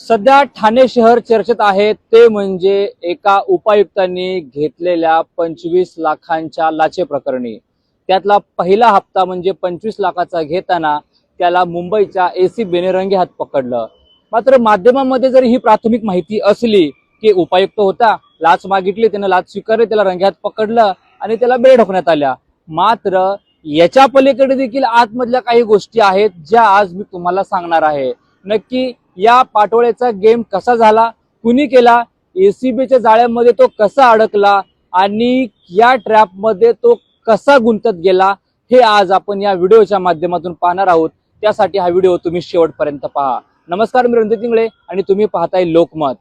सध्या ठाणे शहर चर्चेत आहे. ते म्हणजे एका उपायुक्तांनी घेतलेल्या पंचवीस लाखांच्या लाचे प्रकरणी. त्यातला पहिला हप्ता म्हणजे पंचवीस लाखाचा घेताना त्याला मुंबईच्या एसी बेनेरंगे हात पकडलं. मात्र माध्यमांमध्ये जर ही प्राथमिक माहिती असली की उपायुक्त होता लाच मागितली त्यानं लाच स्वीकारली त्याला रंग्यात पकडलं आणि त्याला बेळ ठोकण्यात आल्या. मात्र याच्या पलीकडे देखील आतमधल्या काही गोष्टी आहेत ज्या आज मी तुम्हाला सांगणार आहे. नक्की या पाटोळ्याचा गेम कसा झाला? कुणी केला? एसीबीच्या जाळ्यामध्ये तो कसा अडकला? आणि या ट्रॅपमध्ये तो कसा गुंतत गेला? हे आज आपण या व्हिडिओच्या माध्यमातून पाहणार आहोत. त्यासाठी हा व्हिडिओ तुम्ही शेवटपर्यंत पहा. नमस्कार मी रणजित इंगळे आणि तुम्ही पाहताय लोकमत.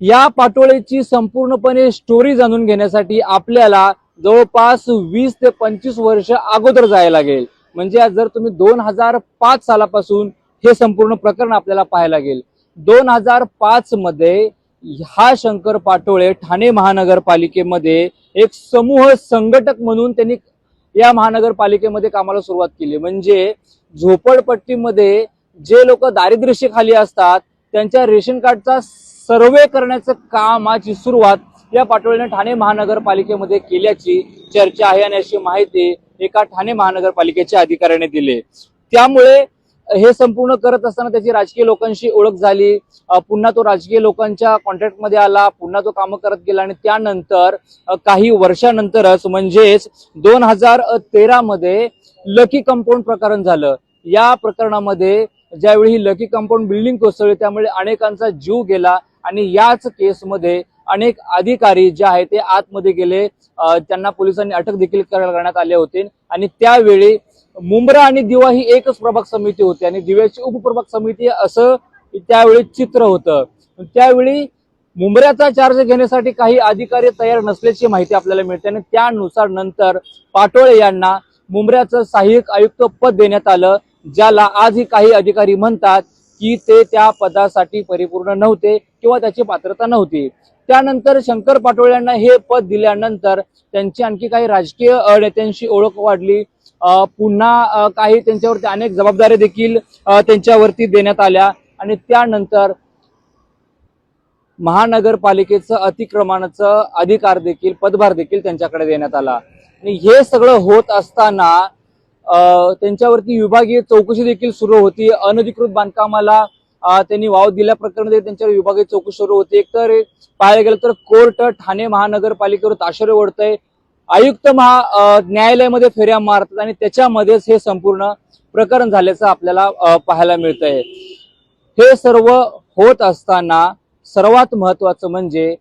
या पाटोळेची संपूर्णपणे स्टोरी जाणून घेण्यासाठी आपल्याला जवळपास वीस ते पंचवीस वर्ष अगोदर जायला लागेल. म्हणजे जर तुम्ही दोन हजार पाच सालापासून हे संपूर्ण प्रकरण आपल्याला पाहायला लागेल दोन हजार पाच मध्ये हा शंकर पाटोळे ठाणे महानगरपालिकेमध्ये एक समूह संघटक म्हणून त्यांनी या महानगरपालिकेमध्ये कामाला सुरुवात केली. म्हणजे झोपडपट्टीमध्ये जे लोक दारिद्र्यशेखाली असतात त्यांच्या रेशन कार्डचा सर्वे करण्याचं कामाची सुरुवात या पाटोळेने ठाणे महानगरपालिकेमध्ये केल्याची चर्चा आहे आणि अशी माहिती एका ठाणे महानगरपालिकेच्या अधिकाऱ्याने दिली त्यामुळे हे संपूर्ण करत असताना त्याची राजकीय लोकांशी ओळख झाली. पुन्हा तो राजकीय लोकांच्या कॉन्ट्रॅक्टमध्ये आला पुन्हा तो कामं करत गेला आणि त्यानंतर काही वर्षानंतरच म्हणजेच दोन हजार तेरा मध्ये लकी कंपाऊंड प्रकरण झालं. या प्रकरणामध्ये ज्यावेळी ही लकी कंपाऊंड बिल्डिंग कोसळली त्यामुळे अनेकांचा जीव गेला आणि याच केसमध्ये अनेक अधिकारी जे आहे ते आतमध्ये गेले. त्यांना पोलिसांनी अटक देखील करण्यात आले होते. आणि त्यावेळी मुंब्रा आणि दिवा ही एकच प्रभाग समिती होती आणि दिव्याची उपप्रभाग समिती असं त्यावेळी चित्र होतं. त्यावेळी मुंबऱ्याचा चार्ज घेण्यासाठी काही अधिकारी तयार नसल्याची माहिती आपल्याला मिळते आणि त्यानुसार नंतर पाटोळे यांना मुंबऱ्याचं सहाय्यक आयुक्त पद देण्यात आलं ज्याला आजही काही अधिकारी म्हणतात की ते त्या पदासाठी परिपूर्ण नव्हते किंवा त्याची पात्रता नव्हती. त्यानंतर शंकर पाटोळे यांना हे पद दिल्यानंतर त्यांची आणखी काही राजकीय नेत्यांशी ओळख वाढली. पुन्हा काही त्यांच्यावरती अनेक जबाबदाऱ्या देखील त्यांच्यावरती देण्यात आल्या. आणि त्यानंतर महानगरपालिकेचं अतिक्रमणाचं अधिकार देखील पदभार देखील त्यांच्याकडे देण्यात आला. आणि हे सगळं होत असताना त्यांच्यावरती विभागीय चौकशी देखील सुरू होती. अनधिकृत बांधकामाला त्यांनी वाव दिल्या प्रकरणी त्यांच्यावर विभागीय चौकशी सुरू होती. एकतर पाहायला गेलं तर कोर्ट ठाणे महानगरपालिकेवर ताशेरे ओढतंय. आयुक्त महा न्यायालयामध्ये फेऱ्या मारतात आणि त्याच्यामध्येच हे संपूर्ण प्रकरण झाल्याचं आपल्याला पाहायला पाहायला मिळतंय. हे सर्व होत असताना सर्वात महत्वाचं म्हणजे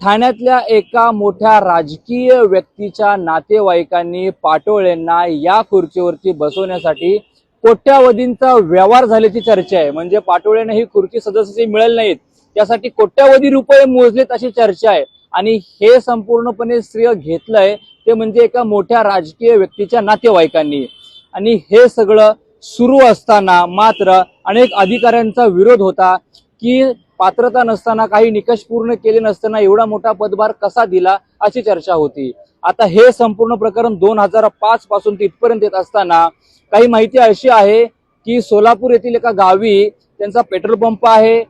ठाण्यातल्या एका मोठ्या राजकीय व्यक्तीच्या नातेवाईकांनी पाटोळेंना या खुर्चीवरती बसवण्यासाठी कोट्यावधींचा व्यवहार झाल्याची चर्चा आहे. म्हणजे पाटोळ्यांना ही खुर्ची सदस्य मिळेल नाहीत. त्यासाठी कोट्यावधी रुपये मोजलेत अशी चर्चा आहे. आणि हे संपूर्णपणे श्रेय घेतलंय ते म्हणजे एका मोठ्या राजकीय व्यक्तीच्या नातेवाईकांनी. आणि हे सगळं सुरू असताना मात्र अनेक अधिकाऱ्यांचा विरोध होता की पात्रता नसताना काही निकष पूर्ण केले नसताना एवढा मोठा पदभार कसा दिला अशी चर्चा होती. आता हे संपूर्ण प्रकरण दोन हजार पाच पासून ते इथपर्यंत येत असताना काही माहिती अशी आहे की सोलापूर येथील एका गावी त्यांचा पेट्रोल पंप आहे.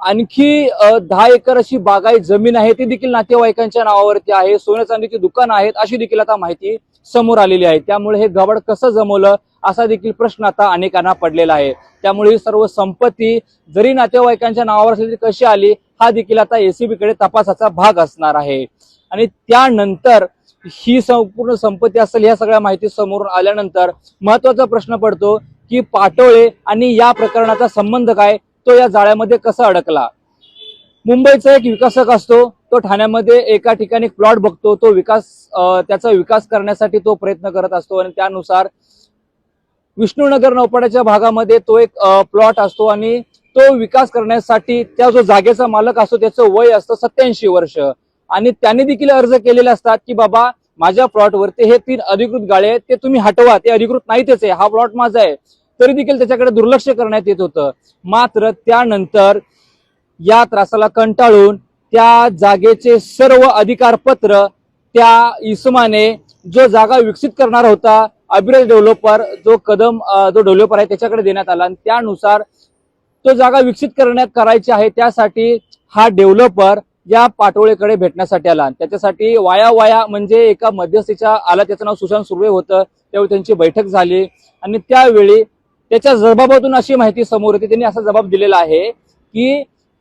आणखी दहा एकर अशी बागायत जमीन आहे. ती देखील नातेवाईकांच्या नावावरती आहे. सोन्या चांदीची दुकान आहेत अशी देखील आता माहिती समोर आलेली आहे. त्यामुळे हे गबाड कसं जमवलं असा देखील प्रश्न आता अनेकांना पडलेला आहे. त्यामुळे ही सर्व संपत्ती जरी नातेवाईकांच्या नावावर असली तरी कशी आली हा देखील आता एसीबी कडे तपासाचा भाग असणार आहे. आणि त्यानंतर ही संपूर्ण संपत्ती असेल या सगळ्या माहिती समोर आल्यानंतर महत्त्वाचा प्रश्न पडतो की पाटोळे आणि या प्रकरणाचा संबंध काय? तो या जाळ्यामध्ये कसा अडकला? मुंबईचा एक विकासक असतो तो ठाण्यामध्ये एका ठिकाणी प्लॉट बघतो तो विकास त्याचा विकास करण्यासाठी तो प्रयत्न करत असतो आणि त्यानुसार विष्णुनगर नौपाड्याच्या भागामध्ये तो एक प्लॉट असतो आणि तो विकास करण्यासाठी त्या जो जागेचा मालक असतो त्याचं वय असतं सत्याऐंशी वर्ष. आणि त्यांनी देखील अर्ज केलेले असतात की बाबा माझ्या प्लॉटवरती हे तीन अधिकृत गाळे आहेत ते तुम्ही हटवा ते अधिकृत नाहीतच आहे हा प्लॉट माझा आहे. तरी देखील त्याच्याकडे दुर्लक्ष करण्यात येत होतं. मात्र त्यानंतर या त्रासाला कंटाळून त्या जागेचे सर्व अधिकारपत्र त्या इसमाने जो जागा विकसित करणार होता अभिरज डेव्हलपर जो कदम जो डेव्हलपर आहे त्याच्याकडे देण्यात आला. आणि त्यानुसार तो जागा विकसित करण्यात करायची आहे त्यासाठी हा डेव्हलपर या पाटोळेकडे भेटण्यासाठी आला. त्याच्यासाठी वाया वाया म्हणजे एका मध्यस्थीच्या आला. त्याचं नाव सुशांत सुर्वे होतं. त्यावेळी त्यांची बैठक झाली. आणि त्यावेळी त्याच्या जबाबातून अशी माहिती समोर येते. त्यांनी असा जबाब दिलेला आहे की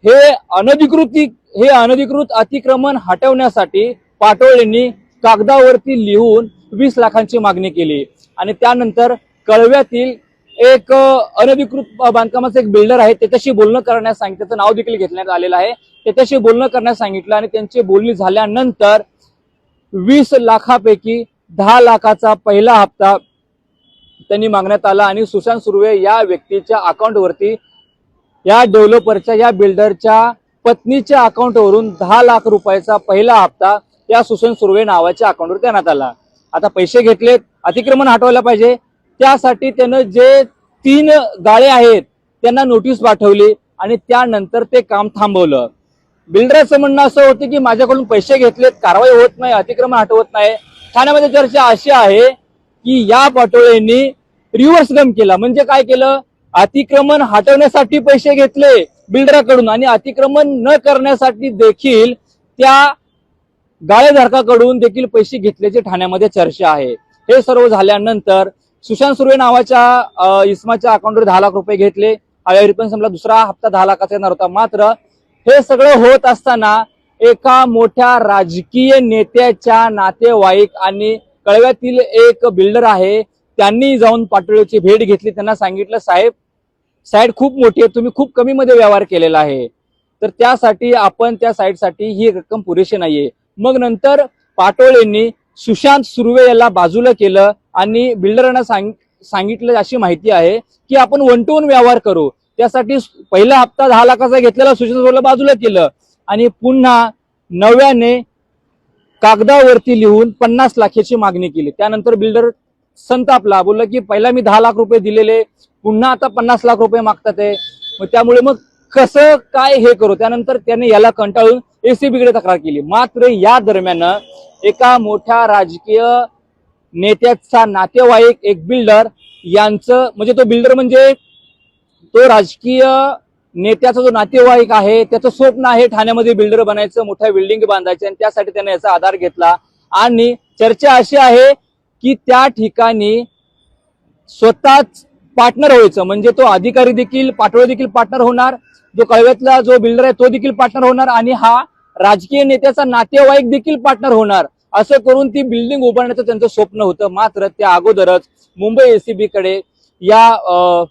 हे अनधिकृत हे अनधिकृत अतिक्रमण हटवण्यासाठी पाटोळेंनी कागदावरती लिहून वीस लाखांची मागणी केली. आणि त्यानंतर कळव्यातील एक अनधिकृत बांधकामाचा एक बिल्डर आहे. त्याच्याशी बोलणं करण्यास सांगितलं. त्याचं नाव देखील घेतण्यात आलेलं आहे. त्याच्याशी बोलणं करण्यास सांगितलं आणि त्यांची बोलणी झाल्यानंतर वीस लाखापैकी दहा लाखाचा पहिला हप्ता त्यांनी मागण्यात आला आणि सुशांत सुर्वे या व्यक्तीच्या अकाउंटवरती या डेव्हलपरच्या या बिल्डरच्या पत्नीच्या अकाउंटवरून दहा लाख रुपयाचा पहिला हप्ता या सुशांत सुर्वे नावाच्या अकाउंटवर देण्यात आला. आता पैसे घेतलेत. अतिक्रमण हटवायला पाहिजे. त्यासाठी त्यानं जे तीन गाळे आहेत त्यांना नोटीस पाठवली आणि त्यानंतर ते काम थांबवलं. बिल्डरचं म्हणणं असं होतं की माझ्याकडून पैसे घेतलेत कारवाई होत नाही अतिक्रमण हटवत नाही. ठाण्यामध्ये चर्चा अशी आहे की या पाटोळेंनी रिव्हर्स गम केला. म्हणजे काय केलं? अतिक्रमण हटवण्यासाठी पैसे घेतले बिल्डराकडून आणि अतिक्रमण न करण्यासाठी देखील त्या गाळेधारकाकडून देखील पैसे घेतल्याची ठाण्यामध्ये चर्चा आहे. हे सर्व झाल्यानंतर सुशांत सुर्वे नावाच्या इसमाच्या इस्माच्या अकाउंटवर दहा लाख रुपये घेतले. हळेहरी पण दुसरा हप्ता दहा लाखाचा येणार होता. मात्र हे सगळं होत असताना एका मोठ्या राजकीय नेत्याच्या नातेवाईक आणि कळव्यातील एक बिल्डर आहे त्यांनी जाऊन पाटोळेची भेट घेतली. त्यांना सांगितलं साहेब साईड खूप मोठी आहे. तुम्ही खूप कमी मध्ये व्यवहार केलेला आहे. तर त्यासाठी आपण त्या साईडसाठी ही रक्कम पुरेशी नाहीये. मग नंतर पाटोळेंनी सुशांत सुर्वे याला बाजूला केलं. आणि बिल्डरांना सांग सांगितलं अशी माहिती आहे की आपण वन टू वन व्यवहार करू. त्यासाठी पहिला हप्ता दहा लाखाचा घेतलेला सूचना बाजूला केलं. आणि पुन्हा नव्याने कागदावरती लिहून पन्नास लाखाची मागणी केली. त्यानंतर बिल्डर संतापला बोलला की पहिला मी दहा लाख रुपये दिलेले पुन्हा आता पन्नास लाख रुपये मागतात आहे मग त्यामुळे मग कसं काय हे करू? त्यानंतर त्याने याला कंटाळून एसीबीकडे तक्रार केली. मात्र या दरम्यान एका मोठ्या राजकीय नेत्याचा नातेवाईक एक बिल्डर यांचं म्हणजे तो बिल्डर म्हणजे तो राजकीय नेत्याचा जो नातेवाईक आहे त्याचं स्वप्न आहे ठाण्यामध्ये बिल्डर बनायचं मोठ्या बिल्डिंग बांधायचं आणि त्यासाठी त्याने याचा आधार घेतला. आणि चर्चा अशी आहे की त्या ठिकाणी स्वतःच पार्टनर व्हायचं म्हणजे तो अधिकारी देखील पाटोळे देखील पार्टनर होणार जो कळव्यातला जो बिल्डर आहे तो देखील पार्टनर होणार आणि हा राजकीय नेत्याचा नातेवाईक देखील पार्टनर होणार. असं करून ती बिल्डिंग उभारण्याचं त्यांचं स्वप्न होतं. मात्र त्या अगोदरच मुंबई एसीबी कडे या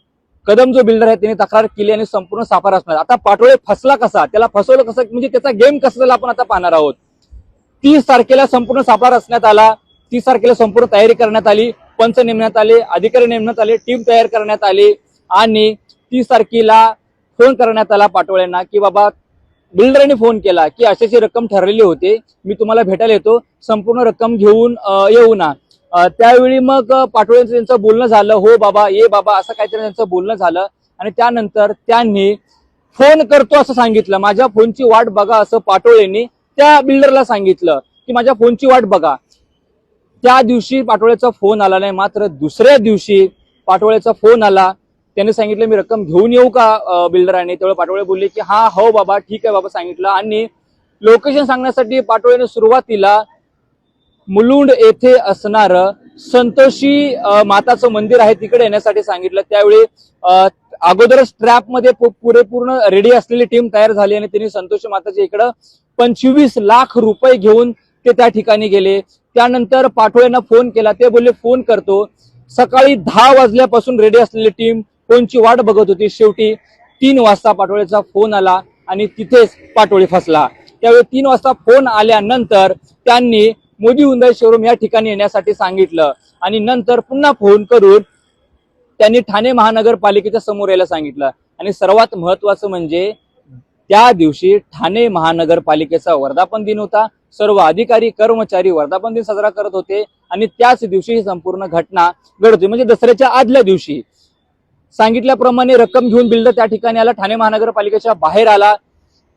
कदम जो बिल्डर आहे त्यांनी तक्रार केली आणि संपूर्ण साफार असणार आता पाटोळे फसला कसा? त्याला फसवलं कसं? म्हणजे त्याचा गेम कसा झाला आपण आता पाहणार आहोत. तीस तारखेला संपूर्ण साफार असण्यात आला. तीस तारखेला संपूर्ण तयारी करण्यात आली. पंच नेमण्यात आले अधिकारी नेमण्यात आले टीम तयार करण्यात आली. आणि तीस तारखेला फोन करण्यात आला पाटोळ्यांना की बाबा बिल्डरने फोन केला की अशाची रक्कम ठरलेली होती मी तुम्हाला भेटायला येतो संपूर्ण रक्कम घेऊन येऊ ना. त्यावेळी मग अं, पाटोळ्यांचं त्यांचं बोलणं झालं हो बाबा ये बाबा असं काहीतरी त्यांचं बोलणं झालं. आणि त्यानंतर त्यांनी फोन करतो असं सांगितलं. माझ्या फोनची वाट बघा असं पाटोळेंनी त्या बिल्डरला सांगितलं की माझ्या फोनची वाट बघा. त्या दिवशी पाटोळ्याचा फोन आला नाही मात्र दुसऱ्या दिवशी पाटोळ्याचा फोन आला. त्यांनी सांगितलं मी रक्कम घेऊन येऊ का बिल्डराने? तेवढं पाटोळे बोलले की हा हो बाबा ठीक आहे बाबा सांगितलं. आणि लोकेशन सांगण्यासाठी पाटोळेने सुरुवातीला मुलुंड येथे असणार संतोषी माताचं मंदिर आहे तिकडे येण्यासाठी सांगितलं. त्यावेळी अगोदरच ट्रॅपमध्ये पुरेपूर्ण रेडी असलेली टीम तयार झाली आणि त्यांनी संतोषी माताच्या इकडं पंचवीस लाख रुपये घेऊन ते त्या ठिकाणी गेले. त्यानंतर पाटोळेंना फोन केला. ते बोलले फोन करतो. सकाळी दहा वाजल्यापासून रेडी असलेली टीम फोनची वाट बघत होती. शेवटी तीन वाजता पाटोळेचा फोन आला आणि तिथेच पाटोळे फसला. त्यावेळी तीन वाजता फोन आल्यानंतर त्यांनी मोदी हुंदाई शोरूम या ठिकाणी येण्यासाठी सांगितलं. आणि नंतर पुन्हा फोन करून त्यांनी ठाणे महानगरपालिकेच्या समोर यायला सांगितलं. आणि सर्वात महत्वाचं म्हणजे त्या दिवशी ठाणे महानगरपालिकेचा वर्धापन दिन होता. सर्व अधिकारी कर्मचारी वर्धापन दिन साजरा करत होते. आणि त्याच दिवशी ही संपूर्ण घटना घडत होती. म्हणजे दसऱ्याच्या आदल्या दिवशी. सांगितल्याप्रमाणे रक्कम घेऊन बिल्डर त्या ठिकाणी आला ठाणे महानगरपालिकेच्या बाहेर आला.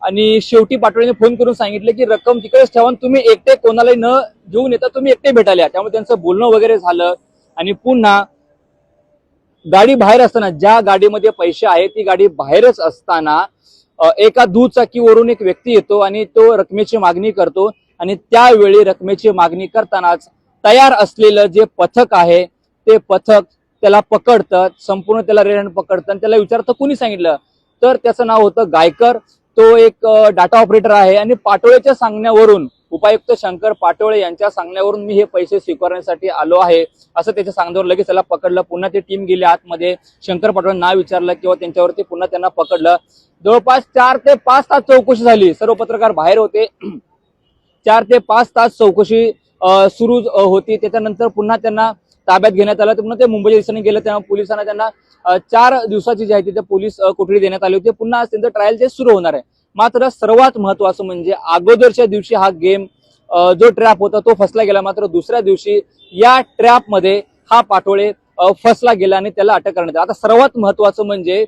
आणि शेवटी पाटोळेने फोन करून सांगितलं की रक्कम तिकडेच ठेवा तुम्ही एकटे कोणालाही न घेऊन येता तुम्ही एकटे भेटायला त्यामुळे त्यांचं बोलणं वगैरे झालं. आणि पुन्हा गाडी बाहेर असताना ज्या गाडीमध्ये पैसे आहेत ती गाडी बाहेरच असताना एका दुचाकीवरून एक व्यक्ती येतो आणि तो रकमेची मागणी करतो. आणि त्यावेळी रकमेची मागणी करतानाच तयार असलेलं जे पथक आहे ते पथक त्याला पकडतं संपूर्ण त्याला रेड हँड पकडतं आणि त्याला विचारतं कुणी सांगितलं? तर त्याचं नाव होतं गायकर. तो एक डाटा ऑपरेटर आहे आणि पाटोळेच्या सांगण्यावरून उपायुक्त शंकर पाटोळे यांच्या सांगण्यावरून मी हे पैसे स्वीकारण्यासाठी आलो आहे. असं त्याच्या सांगण्यावर लगेच त्याला पकडलं. पुन्हा ती टीम गेली आतमध्ये. शंकर पाटोळे नाव विचारलं किंवा त्यांच्यावरती पुन्हा त्यांना पकडलं. जवळपास चार ते पाच तास चौकशी झाली. सर्व पत्रकार बाहेर होते. चार ते पाच तास चौकशी सुरू होती. त्याच्यानंतर पुन्हा त्यांना ताब्यात घेण्यात आलं. पुन्हा ते मुंबई दिशेने गेलं. तेव्हा पोलिसांना त्यांना चार दिवसाची जी आहे तिथे पोलीस कोठडी देण्यात आली होती. पुन्हा आज त्यांचं ट्रायल जे सुरू होणार आहे. मात्र सर्वात महत्वाचं म्हणजे अगोदरच्या दिवशी हा गेम जो ट्रॅप होता तो फसला गेला. मात्र दुसऱ्या दिवशी या ट्रॅपमध्ये हा पाटोळे फसला गेला आणि त्याला अटक करण्यात आली. आता सर्वात महत्वाचं म्हणजे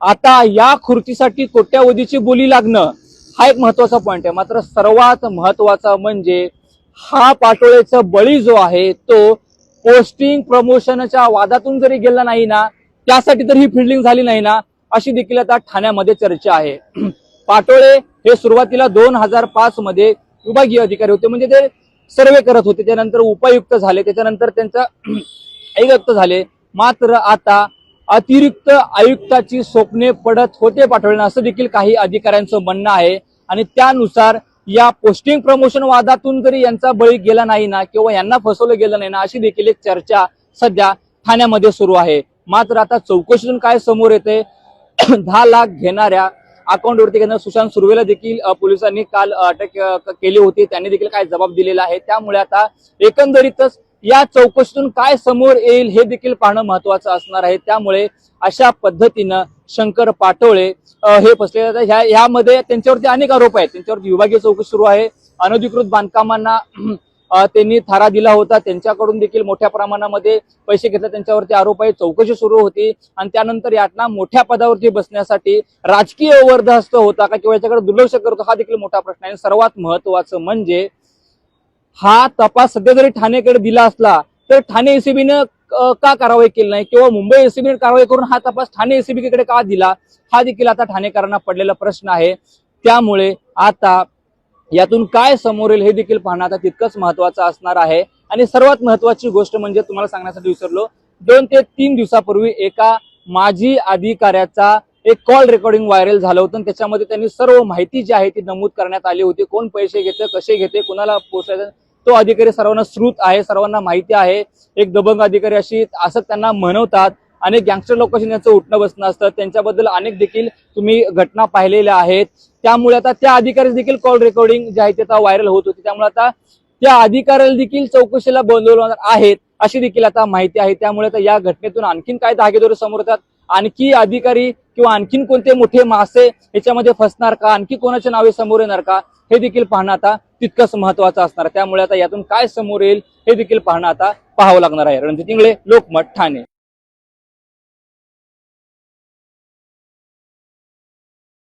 आता या खुर्चीसाठी कोट्यावधीची बोली लागणं हा एक महत्त्वाचा पॉईंट आहे. मात्र सर्वात महत्त्वाचा म्हणजे हा पाटोळेचा बळी जो आहे तो पोस्टिंग प्रमोशनच्या वादातून जरी गेला नाही ना त्यासाठी तर ही फिल्डिंग झाली नाही ना अशी देखील आता ठाण्यामध्ये चर्चा आहे. पाटोळे हे सुरुवातीला दोन हजार पाच मध्ये विभागीय अधिकारी होते म्हणजे ते सर्वे करत होते त्यानंतर उपायुक्त झाले त्याच्यानंतर त्यांचा आयुक्त झाले. मात्र आता अतिरिक्त आयुक्ताची स्वप्ने पडत होते पाठवले असं देखील काही अधिकाऱ्यांचं म्हणणं आहे. आणि त्यानुसार या पोस्टिंग प्रमोशन वादातून जरी यांचा बळी गेला नाही ना किंवा यांना फसवलं गेलं नाही ना अशी देखील एक चर्चा सध्या ठाण्यामध्ये सुरू आहे. मात्र आता चौकशीतून काय समोर येते दहा लाख घेणाऱ्या अकाउंटवरती घेणाऱ्या सुशांत सुर्वेला देखील पोलिसांनी काल अटक केली होती. त्यांनी देखील काय जबाब दिलेला आहे? त्यामुळे आता एकंदरीतच या चौकशीतून काय समोर येईल हे देखील पाहणं महत्वाचं असणार आहे. त्यामुळे अशा पद्धतीनं शंकर पाटोळे हे फसले जातात ह्या ह्यामध्ये त्यांच्यावरती अनेक आरोप आहेत. त्यांच्यावरती विभागीय चौकशी सुरू आहे. अनधिकृत बांधकामांना त्यांनी थारा दिला होता. त्यांच्याकडून देखील मोठ्या प्रमाणामध्ये पैसे घेतले. त्यांच्यावरती आरोप आहे. चौकशी सुरू होती. आणि त्यानंतर यातना मोठ्या पदावरती बसण्यासाठी राजकीय वर्धहस्त होता का किंवा याच्याकडे दुर्लक्ष करतो हा देखील मोठा प्रश्न आहे. सर्वात महत्वाचं म्हणजे हा तपास सध्या जरी ठाणेकडे दिला असला तर ठाणे एसीबीनं का कारवाई केली नाही? किंवा मुंबई एसीबीने कारवाई करून हा तपास ठाणे एसीबी कडे का दिला? हा देखील आता ठाणेकरांना पडलेला प्रश्न आहे. त्यामुळे आता यातून काय समोर येईल हे देखील पाहणं आता तितकंच महत्वाचं असणार आहे. आणि सर्वात महत्वाची गोष्ट म्हणजे तुम्हाला सांगण्यासाठी विसरलो दोन ते तीन दिवसापूर्वी एका माजी अधिकाऱ्याचा एक कॉल रेकॉर्डिंग व्हायरल झालं होतं त्याच्यामध्ये त्यांनी सर्व माहिती जी आहे ती नमूद करण्यात आली होती. कोण पैसे घेते कसे घेते कोणाला पोचायचं तो अधिकारी सर्वांना श्रुत आहे सर्वांना माहिती आहे. एक दबंग अधिकारी अशी असं त्यांना म्हणवतात अनेक गँगस्टर लोकांशी त्यांचं उठणं बसणं असतं. त्यांच्याबद्दल अनेक देखील तुम्ही घटना पाहिलेल्या आहेत. त्यामुळे आता त्या अधिकारी देखील कॉल रेकॉर्डिंग जे आहे ते आता व्हायरल होत होती. त्यामुळे आता त्या अधिकाऱ्याला देखील चौकशीला बोलवणार आहेत अशी देखील आता माहिती आहे. त्यामुळे आता या घटनेतून आणखीन काय धागेदोरे समोर येतात? आणखी अधिकारी किंवा आणखीन कोणते मोठे मासे याच्यामध्ये फसणार का? आणखी कोणाचे नावे समोर येणार का? हे देखील पाहणं आता तितकंच महत्वाचं असणार. त्यामुळे आता यातून काय समोर येईल हे देखील पाहणं आता पाहावं लागणार आहे. रणजित इंगळे लोकमत ठाणे.